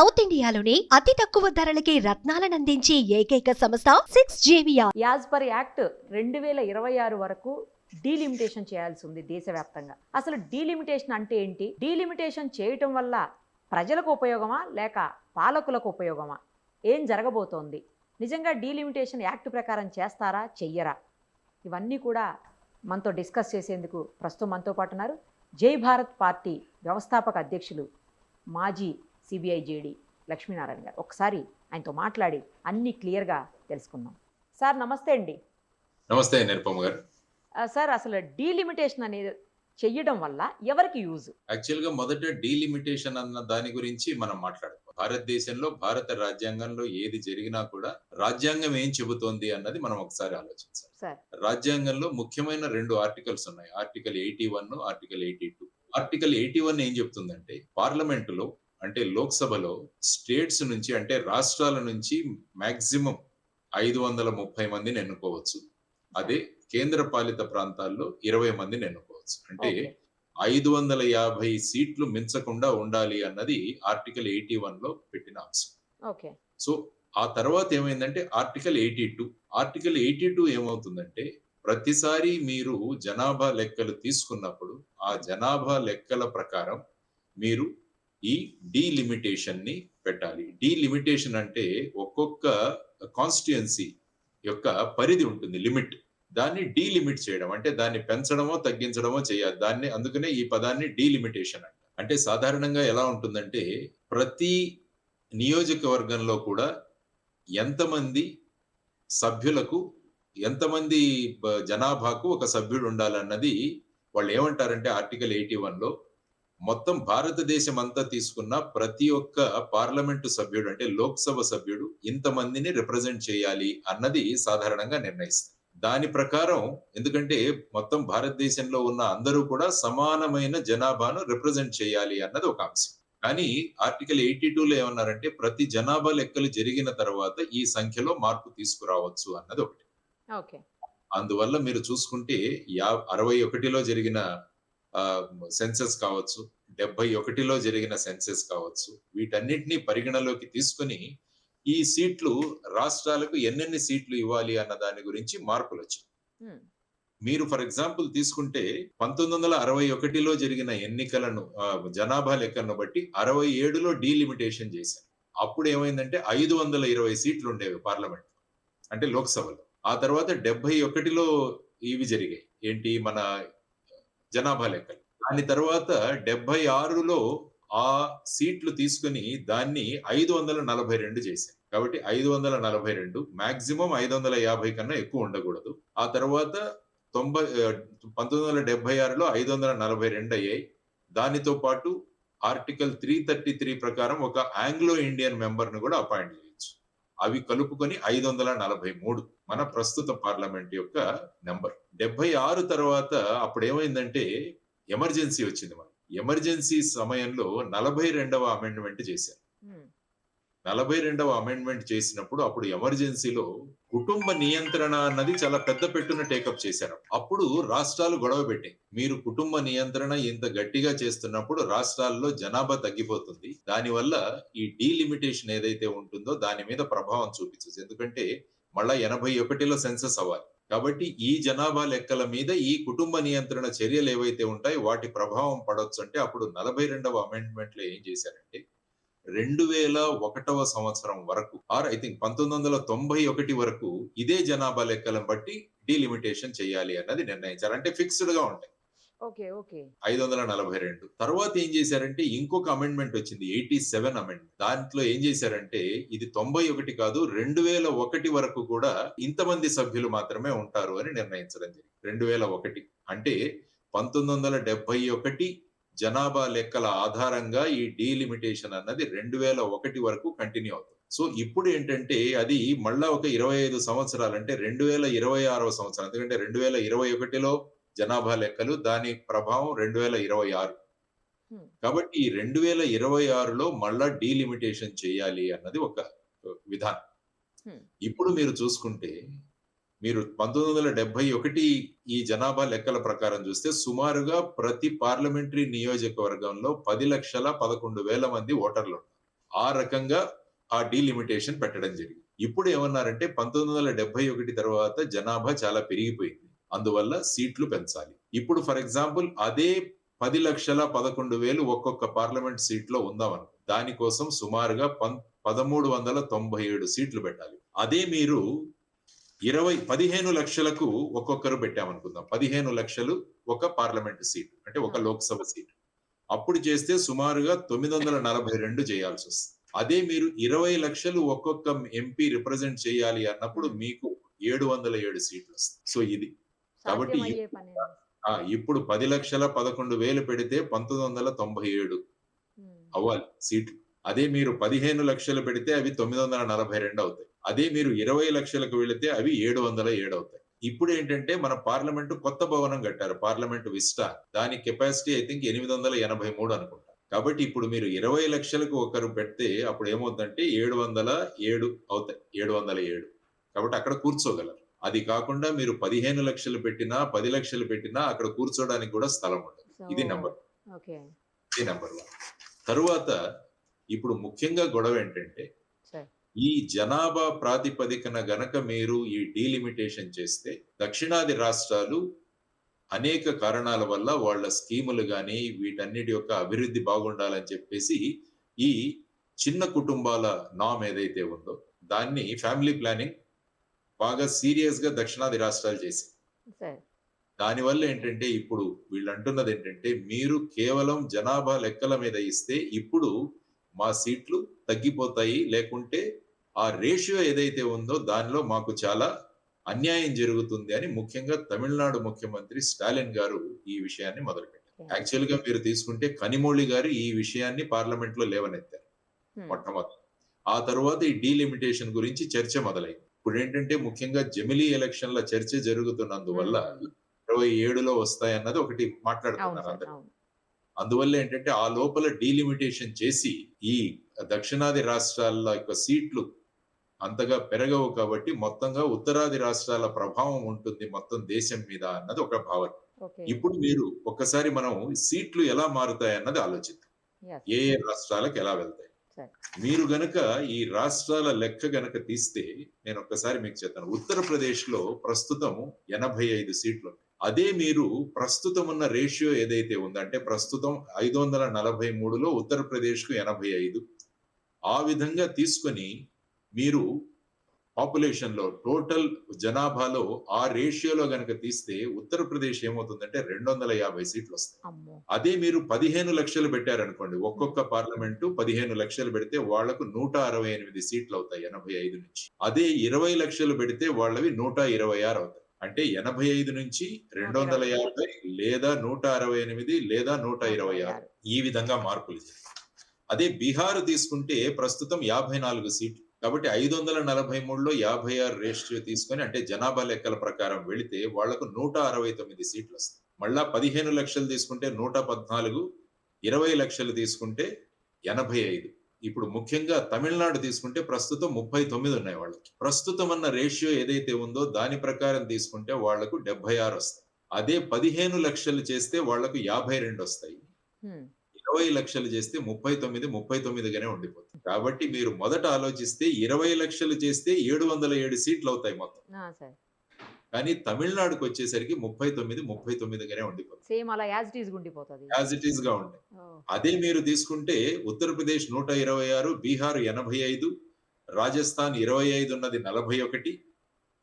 South ఇండియాలోని అతి తక్కువ ధరలకి రత్నాలనందించే ఏకైక సంస్థ సిక్స్ జేవియా యాజ్ పర్ యాక్ట్ రెండు వేల ఇరవై ఆరు వరకు డీలిమిటేషన్ చేయాల్సి ఉంది దేశవ్యాప్తంగా. అసలు డీలిమిటేషన్ అంటే ఏంటి? డీలిమిటేషన్ చేయటం వల్ల ప్రజలకు ఉపయోగమా లేక పాలకులకు ఉపయోగమా? ఏం జరగబోతోంది? నిజంగా డీలిమిటేషన్ యాక్ట్ ప్రకారం చేస్తారా చెయ్యరా? ఇవన్నీ కూడా మనతో డిస్కస్ చేసేందుకు ప్రస్తుతం మనతో పాటు ఉన్నారు. జై భారత్ పార్టీ వ్యవస్థాపక అధ్యక్షులు మాజీ సిబిఐ జేడి లక్ష్మీనారాయణ గారు. ఒకసారి ఆయనతో మాట్లాడి అన్నీ క్లియర్గా తెలుసుకుందాం. సార్ నమస్తే అండి. నమస్తే నిరుపమ గారు. సార్ అసలు డీలిమిటేషన్ అనేది చెయ్యడం వల్ల ఎవరికి యూజ్? యాక్చువల్గా మొదట డీలిమిటేషన్ అన్న దాని గురించి మనం మాట్లాడుకోవాలి భారతదేశంలో భారత రాజ్యాంగంలో ఏది జరిగినా కూడా రాజ్యాంగం ఏం చెబుతోంది అన్నది మనం ఒకసారి ఆలోచించాలి. రాజ్యాంగంలో ముఖ్యమైన రెండు ఆర్టికల్స్ ఉన్నాయి. Article eighty one article eighty two. Article eighty one ఏం చెప్తుందంటే పార్లమెంట్లో అంటే లోక్సభలో స్టేట్స్ నుంచి అంటే రాష్ట్రాల నుంచి మాక్సిమం ఐదు వందల ముప్పై మందిని ఎన్నుకోవచ్చు. అదే కేంద్ర పాలిత ప్రాంతాల్లో ఇరవై మందిని ఎన్నుకోవచ్చు. అంటే ఐదు వందల యాభై సీట్లు మించకుండా ఉండాలి అన్నది ఆర్టికల్ ఎయిటీ వన్లో పెట్టిన అంశం. ఓకే. సో ఆ తర్వాత ఏమైందంటే article eighty two. Article eighty two ఏమవుతుందంటే ప్రతిసారి మీరు జనాభా లెక్కలు తీసుకున్నప్పుడు ఆ జనాభా లెక్కల ప్రకారం మీరు ఈ డీలిమిటేషన్ని పెట్టాలి. డీలిమిటేషన్ అంటే ఒక్కొక్క కాన్స్టిట్యుయెన్సీ యొక్క పరిధి ఉంటుంది లిమిట్ దాన్ని డీలిమిట్ చేయడం అంటే దాన్ని పెంచడమో తగ్గించడమో చేయాలి. దాన్ని అందుకనే ఈ పదాన్ని డీలిమిటేషన్ అంట. అంటే సాధారణంగా ఎలా ఉంటుందంటే ప్రతి నియోజకవర్గంలో కూడా ఎంతమంది సభ్యులకు ఎంతమంది జనాభాకు ఒక సభ్యుడు ఉండాలన్నది వాళ్ళు ఏమంటారంటే ఆర్టికల్ ఎయిటీ వన్లో మొత్తం భారతదేశం అంతా తీసుకున్న ప్రతి ఒక్క పార్లమెంటు సభ్యుడు అంటే లోక్సభ సభ్యుడు ఇంతమందిని రిప్రజెంట్ చేయాలి అన్నది సాధారణంగా నిర్ణయిస్తుంది. దాని ప్రకారం ఎందుకంటే మొత్తం భారతదేశంలో ఉన్న అందరూ కూడా సమానమైన జనాభాను రిప్రజెంట్ చేయాలి అన్నది ఒక అంశం. కానీ ఆర్టికల్ ఎయిటీ లో ఏమన్నారంటే ప్రతి జనాభా లెక్కలు జరిగిన తర్వాత ఈ సంఖ్యలో మార్పు తీసుకురావచ్చు అన్నది ఒకటి. ఓకే. అందువల్ల మీరు చూసుకుంటే యా అరవై ఒకటిలో జరిగిన సెన్సెస్ కావచ్చు డెబ్బై ఒకటిలో జరిగిన సెన్సెస్ కావచ్చు వీటన్నిటిని పరిగణలోకి తీసుకొని ఈ సీట్లు రాష్ట్రాలకు ఎన్నెన్ని సీట్లు ఇవ్వాలి అన్న దాని గురించి మార్పులు వచ్చాయి మీరు ఫర్ ఎగ్జాంపుల్ తీసుకుంటే పంతొమ్మిది వందల అరవై ఒకటిలో జరిగిన ఎన్నికలను జనాభా లెక్కను బట్టి అరవై ఏడులో డీలిమిటేషన్ చేశారు. అప్పుడు ఏమైందంటే ఐదు వందల ఇరవై సీట్లు ఉండేవి పార్లమెంట్ అంటే లోక్సభలో. ఆ తర్వాత డెబ్బై ఒకటిలో ఇవి జరిగాయి. ఏంటి? మన జనాభా లెక్కలు. దాని తర్వాత డెబ్బై ఆరులో ఆ సీట్లు తీసుకుని దాన్ని ఐదు వందల నలభై రెండు చేశారు. కాబట్టి ఐదు వందల నలభై రెండు మాక్సిమం ఐదు వందల యాభై కన్నా ఎక్కువ ఉండకూడదు. ఆ తర్వాత తొంభై పంతొమ్మిది వందల డెబ్బై ఆరులో ఐదు వందల నలభై రెండు అయ్యాయి. దానితో పాటు ఆర్టికల్ త్రీ థర్టీ త్రీ ప్రకారం ఒక ఆంగ్లో ఇండియన్ మెంబర్ను కూడా అపాయింట్ చేయొచ్చు. అవి కలుపుకొని ఐదు వందల నలభై మూడు మన ప్రస్తుత పార్లమెంట్ యొక్క నెంబర్. డెబ్బై ఆరు తర్వాత అప్పుడు ఏమైందంటే ఎమర్జెన్సీ వచ్చింది మనం ఎమర్జెన్సీ సమయంలో నలభై రెండవ అమెండ్మెంట్ చేశారు. ఉమ్, నలభై రెండవ అమెండ్మెంట్ చేసినప్పుడు అప్పుడు ఎమర్జెన్సీలో కుటుంబ నియంత్రణ అన్నది చాలా పెద్ద పెట్టున టేకప్ చేశారు. అప్పుడు రాష్ట్రాలు గొడవ పెట్టాయి. మీరు కుటుంబ నియంత్రణ ఇంత గట్టిగా చేస్తున్నప్పుడు రాష్ట్రాల్లో జనాభా తగ్గిపోతుంది. దానివల్ల ఈ డీలిమిటేషన్ ఏదైతే ఉంటుందో దాని మీద ప్రభావం చూపించదు ఎందుకంటే మళ్ళా ఎనభై ఒకటిలో సెన్సస్ అవ్వాలి. కాబట్టి ఈ జనాభా లెక్కల మీద ఈ కుటుంబ నియంత్రణ చర్యలు ఏవైతే ఉంటాయో వాటి ప్రభావం పడవచ్చు అంటే అప్పుడు నలభై రెండవ అమెండ్మెంట్లో ఏం చేశారంటే రెండు వేల ఒకటవ సంవత్సరం వరకు ఆర్ ఐ థింక్ పంతొమ్మిది వందల తొంభై ఒకటి వరకు ఇదే జనాభా లెక్కలను బట్టి డీలిమిటేషన్ చేయాలి అన్నది నిర్ణయించారు. అంటే ఫిక్స్డ్గా ఉంటాయి. ఐదు వందల నలభై రెండు. తర్వాత ఏం చేశారంటే ఇంకొక అమెండ్మెంట్ వచ్చింది ఎయిటీ సెవెన్ అమెండ్మెంట్ దాంట్లో ఏం చేశారంటే ఇది తొంభై ఒకటి కాదు రెండు వేల ఒకటి వరకు కూడా ఇంతమంది సభ్యులు మాత్రమే ఉంటారు అని నిర్ణయించడం జరిగింది. రెండు వేల ఒకటి. అంటే పంతొమ్మిది వందల డెబ్బై ఒకటి జనాభా లెక్కల ఆధారంగా ఈ డీలిమిటేషన్ అన్నది రెండు వేల ఒకటి వరకు కంటిన్యూ అవుతుంది. సో ఇప్పుడు ఏంటంటే అది మళ్ళా ఒక ఇరవై ఐదు సంవత్సరాలు అంటే రెండు వేల ఇరవై ఆరవ సంవత్సరం ఎందుకంటే రెండు వేల ఇరవై ఒకటిలో జనాభా లెక్కలు దాని ప్రభావం రెండు వేల ఇరవై ఆరు. కాబట్టి ఈ రెండు వేల ఇరవై ఆరులో మళ్ళా డీలిమిటేషన్ చేయాలి అన్నది ఒక విధానం. ఇప్పుడు మీరు చూసుకుంటే మీరు పంతొమ్మిది వందల డెబ్బై ఒకటి ఈ జనాభా లెక్కల ప్రకారం చూస్తే సుమారుగా ప్రతి పార్లమెంటరీ నియోజకవర్గంలో పది లక్షల పదకొండు వేల మంది ఓటర్లు ఆ రకంగా ఆ డీలిమిటేషన్ పెట్టడం జరిగింది. ఇప్పుడు ఏమన్నారంటే పంతొమ్మిది వందల డెబ్బై ఒకటి తర్వాత జనాభా చాలా పెరిగిపోయింది. అందువల్ల సీట్లు పెంచాలి. ఇప్పుడు ఫర్ ఎగ్జాంపుల్ అదే పది లక్షల పదకొండు వేలు ఒక్కొక్క పార్లమెంట్ సీట్లో ఉందామను దానికోసం సుమారుగా పం పదమూడు వందల తొంభై ఏడు సీట్లు పెట్టాలి. అదే మీరు ఇరవై పదిహేను లక్షలకు ఒక్కొక్కరు పెట్టామనుకుందాం. పదిహేను లక్షలు ఒక పార్లమెంట్ సీట్ అంటే ఒక లోక్సభ సీట్. అప్పుడు చేస్తే సుమారుగా తొమ్మిది వందల నలభై రెండు చేయాల్సి వస్తుంది. అదే మీరు ఇరవై లక్షలు ఒక్కొక్క ఎంపీ రిప్రజెంట్ చేయాలి అన్నప్పుడు మీకు ఏడు వందల ఏడు సీట్లు వస్తాయి. సో ఇది. కాబట్టి ఇప్పుడు పది లక్షల పదకొండు వేలు పెడితే పంతొమ్మిది వందల తొంభై ఏడు అవ్వాలి సీట్లు అదే మీరు పదిహేను లక్షలు పెడితే అవి తొమ్మిది వందల నలభై రెండు అవుతాయి. అదే మీరు ఇరవై లక్షలకు వెళితే అవి ఏడు వందల ఏడు అవుతాయి. ఇప్పుడు ఏంటంటే మన పార్లమెంటు కొత్త భవనం కట్టారు పార్లమెంటు విస్టా. దాని కెపాసిటీ ఐ థింక్ ఎనిమిది వందల ఎనభై మూడు అనుకుంటా. కాబట్టి ఇప్పుడు మీరు ఇరవై లక్షలకు ఒకరు పెడితే అప్పుడు ఏమవుతుందంటే ఏడు వందల ఏడు అవుతాయి ఏడు వందల ఏడు. కాబట్టి అక్కడ కూర్చోగలరు. అది కాకుండా మీరు పదిహేను లక్షలు పెట్టినా పది లక్షలు పెట్టినా అక్కడ కూర్చోడానికి కూడా స్థలం ఉండదు. ఇది నెంబర్ ఇది నెంబర్ వన్ తరువాత ఇప్పుడు ముఖ్యంగా గొడవ ఏంటంటే. ఈ జనాభా ప్రాతిపదికన గనక మీరు ఈ డీలిమిటేషన్ చేస్తే దక్షిణాది రాష్ట్రాలు అనేక కారణాల వల్ల వాళ్ళ స్కీములు కానీ వీటన్నిటి యొక్క అభివృద్ధి బాగుండాలని చెప్పేసి ఈ చిన్న కుటుంబాల నామ్ ఏదైతే ఉందో దాన్ని ఫ్యామిలీ ప్లానింగ్ బాగా సీరియస్గా దక్షిణాది రాష్ట్రాలు చేసి సరే. దానివల్ల ఏంటంటే ఇప్పుడు వీళ్ళు అంటున్నది ఏంటంటే మీరు కేవలం జనాభా లెక్కల మీద ఇస్తే ఇప్పుడు మా సీట్లు తగ్గిపోతాయి లేకుంటే ఆ రేషియో ఏదైతే ఉందో దానిలో మాకు చాలా అన్యాయం జరుగుతుంది అని ముఖ్యంగా తమిళనాడు ముఖ్యమంత్రి స్టాలిన్ గారు ఈ విషయాన్ని మొదలుపెట్టారు. యాక్చువల్గా మీరు తీసుకుంటే కనిమొళి గారు ఈ విషయాన్ని పార్లమెంట్లో లేవనెత్తారు Hmm. మొట్టమొదటి. ఆ తర్వాత ఈ డీలిమిటేషన్ గురించి చర్చ మొదలైంది. ఇప్పుడు ఏంటంటే ముఖ్యంగా జమిలీ ఎలక్షన్ల చర్చ జరుగుతున్నందువల్ల. ఇరవై ఏడులో వస్తాయన్నది ఒకటి మాట్లాడుతున్నారు అందరు అందువల్ల ఏంటంటే ఆ లోపల డీలిమిటేషన్ చేసి ఈ దక్షిణాది రాష్ట్రాల యొక్క సీట్లు అంతగా పెరగవు కాబట్టి మొత్తంగా ఉత్తరాది రాష్ట్రాల ప్రభావం ఉంటుంది మొత్తం దేశం మీద అన్నది ఒక భావన ఇప్పుడు మీరు ఒక్కసారి మనం సీట్లు ఎలా మారుతాయి అన్నది ఆలోచిద్దాం. ఏ ఏ రాష్ట్రాలకు ఎలా వెళ్తాయి. మీరు గనక ఈ రాష్ట్రాల లెక్క గనక తీస్తే నేను ఒక్కసారి మీకు చెప్తాను. ఉత్తరప్రదేశ్లో ప్రస్తుతం ఎనభై ఐదు సీట్లు. అదే మీరు ప్రస్తుతం ఉన్న రేషియో ఏదైతే ఉందంటే ప్రస్తుతం ఐదు వందల నలభై మూడులో ఉత్తరప్రదేశ్కు ఎనభై ఐదు. ఆ విధంగా తీసుకొని మీరు పాపులేషన్లో టోటల్ జనాభాలో ఆ రేషియోలో గనక తీస్తే ఉత్తరప్రదేశ్ ఏమవుతుందంటే రెండు వందల యాభై సీట్లు వస్తాయి. అదే మీరు పదిహేను లక్షలు పెట్టారనుకోండి ఒక్కొక్క పార్లమెంటు పదిహేను లక్షలు పెడితే వాళ్ళకు నూట అరవై ఎనిమిది సీట్లు అవుతాయి ఎనభై ఐదు నుంచి. అదే ఇరవై లక్షలు పెడితే వాళ్ళవి నూట ఇరవై ఆరు అవుతాయి. అంటే ఎనభై ఐదు నుంచి రెండు వందల యాభై లేదా నూట అరవై ఎనిమిది లేదా నూట ఇరవై ఆరు. ఈ విధంగా మార్పులు అదే బీహార్ తీసుకుంటే ప్రస్తుతం యాభై నాలుగు సీట్లు. కాబట్టి ఐదు వందల నలభై మూడులో యాభై ఆరు రేషియో తీసుకొని అంటే జనాభా లెక్కల ప్రకారం వెళితే వాళ్ళకు నూట అరవై తొమ్మిది సీట్లు వస్తాయి. మళ్ళా పదిహేను లక్షలు తీసుకుంటే నూట పద్నాలుగు ఇరవై లక్షలు తీసుకుంటే ఎనభై ఐదు. ఇప్పుడు ముఖ్యంగా తమిళనాడు తీసుకుంటే ప్రస్తుతం ముప్పై తొమ్మిది ఉన్నాయి వాళ్ళకి. ప్రస్తుతం అన్న రేషియో ఏదైతే ఉందో దాని ప్రకారం తీసుకుంటే వాళ్ళకు డెబ్బై ఆరు వస్తాయి. అదే పదిహేను లక్షలు చేస్తే వాళ్ళకు యాభై రెండు వస్తాయి. ఇరవై లక్షలు చేస్తే ముప్పై తొమ్మిది ముప్పై తొమ్మిదిగానే ఉండిపోతుంది. కాబట్టి మీరు మొదట ఆలోచిస్తే ఇరవై లక్షలు చేస్తే ఏడు వందల ఏడు సీట్లు అవుతాయి మొత్తం కానీ తమిళనాడుకు వచ్చేసరికి ముప్పై తొమ్మిది ముప్పై తొమ్మిదిగానే ఉండిపోతుంది. సేమ్ అలా యాజ్ ఇట్ ఈస్ ఉండిపోతుంది. యాజ్ ఇట్ ఈస్గా ఓ, అదే మీరు తీసుకుంటే ఉత్తరప్రదేశ్ నూట ఇరవై ఆరు బీహార్ ఎనభై ఐదు రాజస్థాన్ ఇరవై ఐదు ఉన్నది నలభై ఒకటి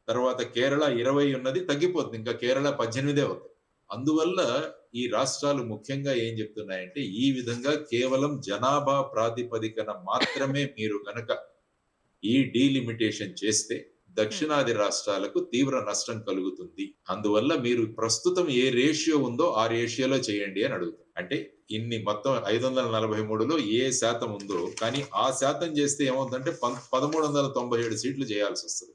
తర్వాత కేరళ ఇరవై ఉన్నది తగ్గిపోతుంది. ఇంకా కేరళ పద్దెనిమిదే అవుతుంది. అందువల్ల ఈ రాష్ట్రాలు ముఖ్యంగా ఏం చెప్తున్నాయంటే ఈ విధంగా కేవలం జనాభా ప్రాతిపదికన మాత్రమే మీరు కనుక ఈ డీలిమిటేషన్ చేస్తే దక్షిణాది రాష్ట్రాలకు తీవ్ర నష్టం కలుగుతుంది. అందువల్ల మీరు ప్రస్తుతం ఏ రేషియో ఉందో ఆ రేషియోలో చేయండి అని అడుగుతారు అంటే ఇన్ని మొత్తం ఐదు వందల నలభై మూడులో ఏ శాతం ఉందో కానీ ఆ శాతం చేస్తే ఏమవుతుందంటే పదమూడు వందల తొంభై ఏడు సీట్లు చేయాల్సి వస్తుంది.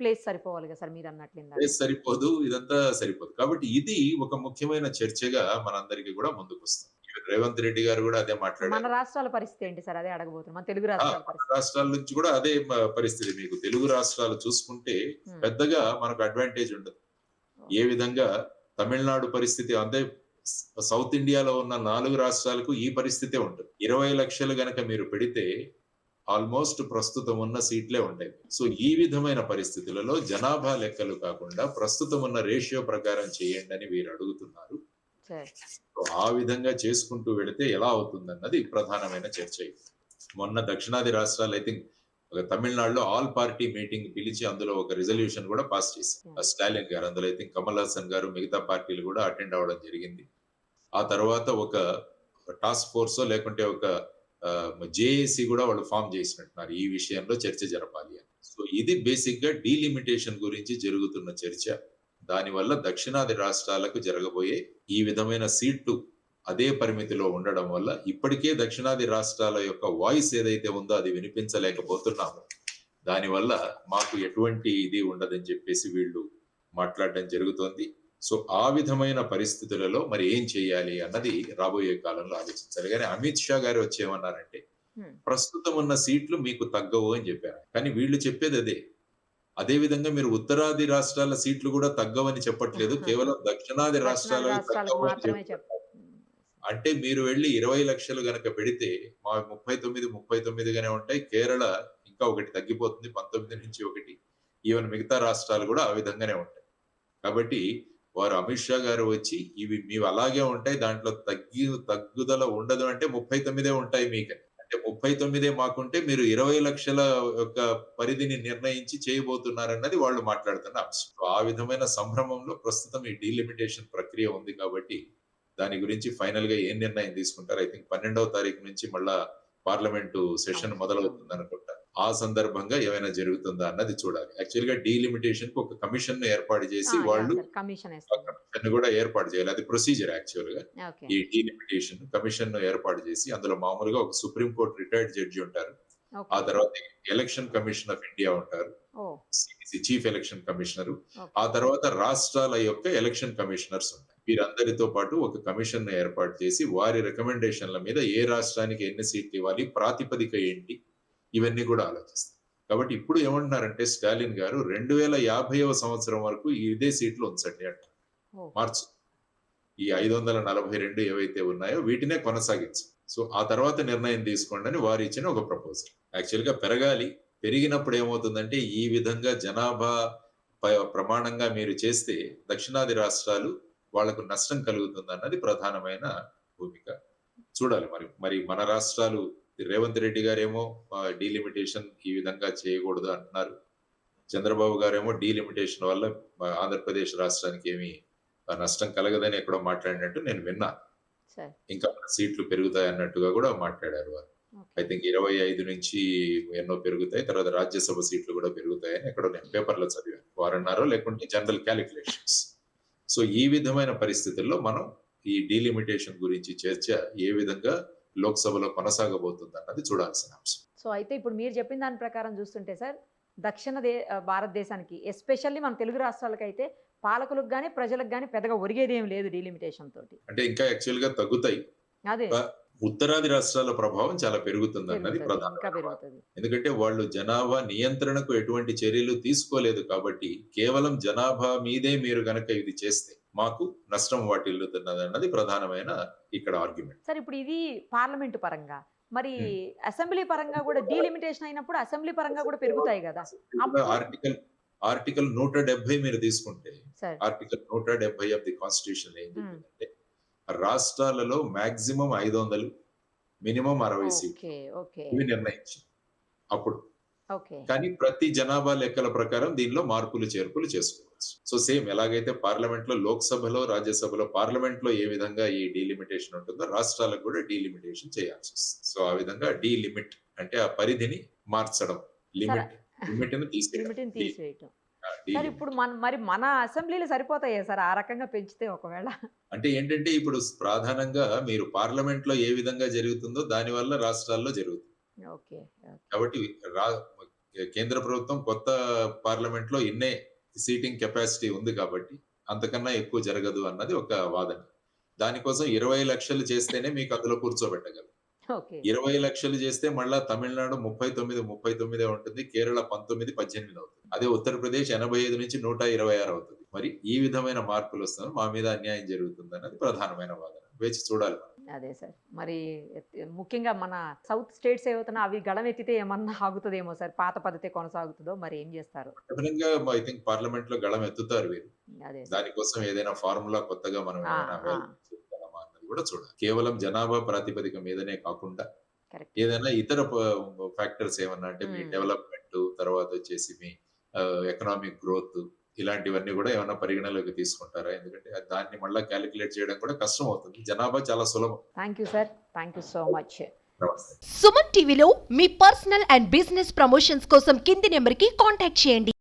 ప్లేస్ సరిపోవాలి కదా సార్ మీరు అన్నట్లు. అదే సరిపోదు ఇదంతా సరిపోదు. కాబట్టి ఇది ఒక ముఖ్యమైన చర్చగా మనందరికీ కూడా ముందుకు వస్తుంది రేవంత్ రెడ్డి గారు కూడా అదే మన మాట్లాడారు రాష్ట్రాల పరిస్థితి ఏంటి సార్? అదే అడగబోతున్నాం. మన తెలుగు రాష్ట్రాల రాష్ట్రాల నుంచి కూడా అదే పరిస్థితి మీకు. తెలుగు రాష్ట్రాలు చూసుకుంటే. పెద్దగా మనకు అడ్వాంటేజ్ ఉండదు. ఏ విధంగా తమిళనాడు పరిస్థితి అంటే సౌత్ ఇండియాలో ఉన్న నాలుగు రాష్ట్రాలకు ఈ పరిస్థితే ఉంటుంది ఇరవై లక్షలు గనక మీరు పెడితే ఆల్మోస్ట్ ప్రస్తుతం ఉన్న సీట్లే ఉంటాయి. సో ఈ విధమైన పరిస్థితులలో జనాభా లెక్కలు కాకుండా ప్రస్తుతం ఉన్న రేషియో ప్రకారం చేయండి అని వీరు అడుగుతున్నారు. ఆ విధంగా చేసుకుంటూ వెళితే ఎలా అవుతుందన్నది ప్రధానమైన చర్చ. మొన్న దక్షిణాది రాష్ట్రాలు ఐ థింక్ ఒక తమిళనాడులో ఆల్ పార్టీ మీటింగ్ పిలిచి అందులో ఒక రిజల్యూషన్ కూడా పాస్ చేశారు. ఆ స్టాలిన్ గారు అందులో ఐ థింక్ కమల్ హాసన్ గారు మిగతా పార్టీలు కూడా అటెండ్ అవ్వడం జరిగింది. ఆ తర్వాత ఒక టాస్క్ ఫోర్స్ లేకుంటే ఒక జేఏసీ కూడా వాళ్ళు ఫామ్ చేసినట్టున్నారు. ఈ విషయంలో చర్చ జరపాలి అని. సో ఇది బేసిక్గా డీలిమిటేషన్ గురించి జరుగుతున్న చర్చ. దానివల్ల దక్షిణాది రాష్ట్రాలకు జరగబోయే ఈ విధమైన సీట్లు అదే పరిమితిలో ఉండడం వల్ల ఇప్పటికే దక్షిణాది రాష్ట్రాల యొక్క వాయిస్ ఏదైతే ఉందో అది వినిపించలేకపోతున్నాము. దానివల్ల మాకు ఎటువంటి ఇది ఉండదని చెప్పేసి వీళ్ళు మాట్లాడడం జరుగుతోంది. సో ఆ విధమైన పరిస్థితులలో మరి ఏం చేయాలి అన్నది రాబోయే కాలంలో ఆలోచించాలి. కానీ అమిత్ షా గారు వచ్చి ఏమన్నారంటే Hmm. ప్రస్తుతం ఉన్న సీట్లు మీకు తగ్గవు అని చెప్పారు. కానీ వీళ్ళు చెప్పేది అదే. అదే విధంగా మీరు ఉత్తరాది రాష్ట్రాల సీట్లు కూడా తగ్గవని చెప్పట్లేదు. కేవలం దక్షిణాది. చెప్తారు అంటే మీరు వెళ్ళి ఇరవై లక్షలు గనక పెడితే మా ముప్పై తొమ్మిది ముప్పై తొమ్మిదిగానే ఉంటాయి. కేరళ ఇంకా ఒకటి తగ్గిపోతుంది. పంతొమ్మిది నుంచి ఒకటి. ఈవెన్ మిగతా రాష్ట్రాలు కూడా ఆ విధంగానే ఉంటాయి. కాబట్టి వారు అమిత్ షా గారు వచ్చి ఇవి మీవి అలాగే ఉంటాయి దాంట్లో తగ్గి తగ్గుదల ఉండదు అంటే ముప్పై తొమ్మిదే ఉంటాయి మీకు. అంటే ముప్పై తొమ్మిదే మాకుంటే మీరు ఇరవై లక్షల యొక్క పరిధిని నిర్ణయించి చేయబోతున్నారన్నది వాళ్ళు మాట్లాడుతున్న అంశం. ఆ విధమైన సంభ్రమంలో ప్రస్తుతం ఈ డీలిమిటేషన్ ప్రక్రియ ఉంది కాబట్టి దాని గురించి ఫైనల్గా ఏం నిర్ణయం తీసుకుంటారు? ఐ థింక్ పన్నెండవ తారీఖు నుంచి మళ్ళా పార్లమెంటు సెషన్ మొదలవుతుంది అనుకుంటా ఆ సందర్భంగా ఏమైనా జరుగుతుందా అన్నది చూడాలి. యాక్చువల్గా డీలిమిటేషన్కు ఒక కమిషన్ను ఏర్పాటు చేసి వాళ్ళు కమిషన్ కూడా ఏర్పాటు చేయాలి. అది ప్రొసీజర్ యాక్చువల్గా ఈ డీలిమిటేషన్ కమిషన్ను ఏర్పాటు చేసి అందులో మామూలుగా ఒక సుప్రీం కోర్ట్ రిటైర్డ్ జడ్జి ఉంటారు. ఆ తర్వాత ఎలక్షన్ కమిషన్ ఆఫ్ ఇండియా ఉంటారు. Chief election commissioner. ఆ తర్వాత రాష్ట్రాల యొక్క ఎలక్షన్ కమిషనర్స్ ఉంటాయి. వీరందరితో పాటు ఒక కమిషన్ను ఏర్పాటు చేసి వారి రికమెండేషన్ల మీద ఏ రాష్ట్రానికి ఎన్ని సీట్లు ఇవ్వాలి ప్రాతిపదిక ఏంటి ఇవన్నీ కూడా ఆలోచిస్తారు కాబట్టి ఇప్పుడు ఏమంటున్నారంటే స్టాలిన్ గారు రెండు వేల యాభైవ సంవత్సరం వరకు ఇదే సీట్లు ఉంచండి అంట. మార్చు. ఈ ఐదు వందల నలభై రెండు ఏవైతే ఉన్నాయో వీటినే కొనసాగించు. సో ఆ తర్వాత నిర్ణయం తీసుకోండి అని వారు ఇచ్చిన ఒక ప్రపోజల్. యాక్చువల్గా పెరగాలి. పెరిగినప్పుడు ఏమవుతుందంటే ఈ విధంగా జనాభా ప్రమాణంగా మీరు చేస్తే దక్షిణాది రాష్ట్రాలు వాళ్ళకు నష్టం కలుగుతుంది అన్నది ప్రధానమైన భూమిక. చూడాలి మరి. మరి మన రాష్ట్రాలు రేవంత్ రెడ్డి గారేమో డీలిమిటేషన్ ఈ విధంగా చేయకూడదు అంటున్నారు. చంద్రబాబు గారేమో డీలిమిటేషన్ వల్ల ఆంధ్రప్రదేశ్ రాష్ట్రానికి ఏమి నష్టం కలగదని ఎక్కడో మాట్లాడినట్టు నేను విన్నా. ఇంకా సీట్లు పెరుగుతాయి అన్నట్టుగా కూడా మాట్లాడారు వారు. ఐ థింక్ ఇరవై ఐదు నుంచి ఎన్నో పెరుగుతాయి తర్వాత రాజ్యసభ సీట్లు కూడా పెరుగుతాయని ఎక్కడో నేను పేపర్లో చదివాను. వారన్నారో లేకుంటే జనరల్ క్యాలిక్యులేషన్స్. సో ఈ విధమైన పరిస్థితుల్లో మనం ఈ డీలిమిటేషన్ గురించి చర్చ ఏ విధంగా లోక్సభలో కొనసాగబోతుంది అన్నది చూడాల్సిన అంశం. సో అయితే ఇప్పుడు మీరు చెప్పిన దాని ప్రకారం చూస్తుంటే సార్ దక్షిణ దే భారతదేశానికి ఎస్పెషల్లీ మన తెలుగు రాష్ట్రాలకు అయితే పాలకులకు కానీ ప్రజలకు కానీ పెద్దగా ఒరిగేది ఏం లేదు డీలిమిటేషన్ తోటి. అంటే ఇంకా యాక్చువల్గా తగ్గుతాయి. అదే. ఉత్తరాది రాష్ట్రాల ప్రభావం చాలా పెరుగుతుంది అన్నది ప్రధాన ఎందుకంటే వాళ్ళు జనాభా నియంత్రణకు ఎటువంటి చర్యలు తీసుకోలేదు కాబట్టి కేవలం జనాభా మీదే మీరు గనక ఇది చేస్తే మాకు నష్టం వాటిల్లుతున్నది అన్నది ప్రధానమైన ఇక్కడ ఆర్గ్యుమెంట్ సార్ ఇప్పుడు ఇది పార్లమెంట్ పరంగా. మరి. అసెంబ్లీ పరంగా కూడా డీలిమిటేషన్ అయినప్పుడు అసెంబ్లీ పరంగా కూడా పెరుగుతాయి కదా. ఆర్టికల్ ఆర్టికల్ నూట డెబ్బై మీరు తీసుకుంటే ఆర్టికల్ నూట డెబ్బై ఆఫ్ ది కాన్స్టిట్యూషన్ ఏం చెప్పిందంటే రాష్ట్రాలలో మాక్సిమం ఐదు వందలు మినిమం అరవై సీట్లు. ఇవి నిర్ణయించింది అప్పుడు. కానీ ప్రతి జనాభా లెక్కల ప్రకారం దీనిలో మార్పులు చేర్పులు చేసుకోవచ్చు సో సేమ్ ఎలాగైతే పార్లమెంట్లో లోక్సభలో రాజ్యసభలో పార్లమెంట్లో ఏ విధంగా ఈ డీలిమిటేషన్ ఉంటుందో రాష్ట్రాలకు కూడా డీలిమిటేషన్ చేయాల్సి వస్తుంది. సో ఆ విధంగా డీలిమిట్ అంటే ఆ పరిధిని మార్చడం. లిమిట్ లిమిట్ తీసేయడం. సార్. ఇప్పుడు మన మరి మన అసెంబ్లీలు సరిపోతాయా సార్? ఆ రకంగా పెంచితే ఒకవేళ. అంటే ఏంటంటే ఇప్పుడు ప్రధానంగా మీరు పార్లమెంట్లో ఏ విధంగా జరుగుతుందో దాని వల్ల రాష్ట్రాల్లో జరుగుతుంది. ఓకే కాబట్టి కేంద్ర ప్రభుత్వం కొత్త పార్లమెంట్లో ఇన్నే సీటింగ్ కెపాసిటీ ఉంది కాబట్టి అంతకన్నా ఎక్కువ జరగదు అన్నది ఒక వాదన. దానికోసం ఇరవై లక్షలు చేస్తేనే మీకు అందులో కూర్చోబెట్టగలరు ఇరవై లక్షలు చేస్తే మళ్ళా తమిళనాడు ముప్పై తొమ్మిది ముప్పై తొమ్మిదే ఉంటుంది కేరళ పంతొమ్మిది పద్దెనిమిది అవుతుంది. అదే ఉత్తరప్రదేశ్ ఎనభై ఐదు నుంచి నూట ఇరవై ఆరు అవుతుంది. మరి ఈ విధమైన మార్పులు వస్తున్నారు మా మీద అన్యాయం జరుగుతుంది అన్నది ప్రధానమైన వాదన. వేచి చూడాలి అదే సార్. మరి ముఖ్యంగా మన సౌత్ స్టేట్స్ ఏవవుతున్నా అవి గళం ఎత్తితే ఏమన్నా ఆగుతుందేమో సార్? పాత పద్ధతి కొనసాగుతుందో మరి ఏం చేస్తారు? డెఫినెట్గా ఐ థింక్ పార్లమెంట్లో గళం ఎత్తుతారు వీరు. దానికోసం ఏదైనా ఫార్ములా కొత్తగా మనం కూడా చూడాలి. కేవలం జనాభా ప్రాతిపదిక మీదనే కాకుండా. ఏదైనా ఇతర ఫ్యాక్టర్స్ ఏమన్నా అంటే మీ. డెవలప్మెంట్ తర్వాత వచ్చేసి మీ ఎకనామిక్ గ్రోత్ ఇలాంటివన్నీ కూడా ఏమైనా పరిగణలోకి తీసుకుంటారా? ఎందుకంటే దాన్ని మళ్ళీ క్యాలిక్యులేట్ చేయడం కూడా కష్టం అవుతుంది. జనాభా చాలా సులభం. Thank you sir thank you so much Suman టీవీలో మీ పర్సనల్ అండ్ బిజినెస్ ప్రమోషన్స్ కోసం కింది నెంబర్కి కాంటాక్ట్ చేయండి.